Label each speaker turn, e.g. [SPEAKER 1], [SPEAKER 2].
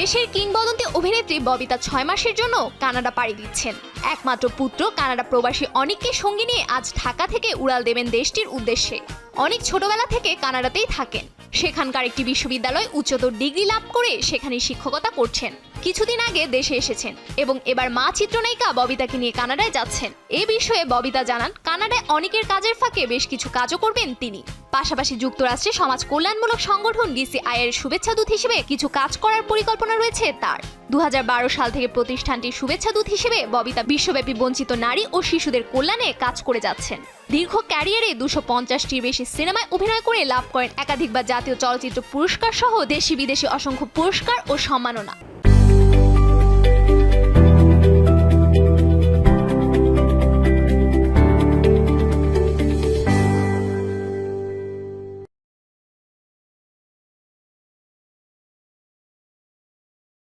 [SPEAKER 1] দেশের কিংবদন্তি অভিনেত্রী ববিতা ছয় মাসের জন্য কানাডা পাড়ি দিচ্ছেন। একমাত্র পুত্র কানাডা প্রবাসী অনেককে সঙ্গে নিয়ে আজ ঢাকা থেকে উড়াল দেবেন দেশটির উদ্দেশ্যে। অনেক ছোটবেলা থেকে কানাডাতেই থাকেন। সেখানকার একটি বিশ্ববিদ্যালয় উচ্চতর ডিগ্রি লাভ করে সেখানে শিক্ষকতা করছেন। কিছুদিন আগে দেশে এসেছেন এবং এবার মা চিত্রনায়িকা ববিতাকে নিয়ে কানাডায় যাচ্ছেন। এ বিষয়ে ববিতা জানান কানাডায় অনেকের কাজের ফাঁকে বেশ কিছু কাজও করবেন তিনি। পাশাপাশি যুক্তরাষ্ট্রে সমাজ কল্যাণমূলক সংগঠন ডিসিআই এর শুভেচ্ছা দূত হিসেবে কিছু কাজ করার পরিকল্পনা রয়েছে তার। দু হাজার বারো সাল থেকে প্রতিষ্ঠানটির শুভেচ্ছা দূত হিসেবে ববিতা বিশ্বব্যাপী বঞ্চিত নারী ও শিশুদের কল্যাণে কাজ করে যাচ্ছেন। দীর্ঘ ক্যারিয়ারে দুশো পঞ্চাশটির বেশি সিনেমায় অভিনয় করে লাভ করেন একাধিকবার জাতীয় চলচ্চিত্র পুরস্কার সহ দেশি বিদেশি অসংখ্য পুরস্কার ও সম্মাননা।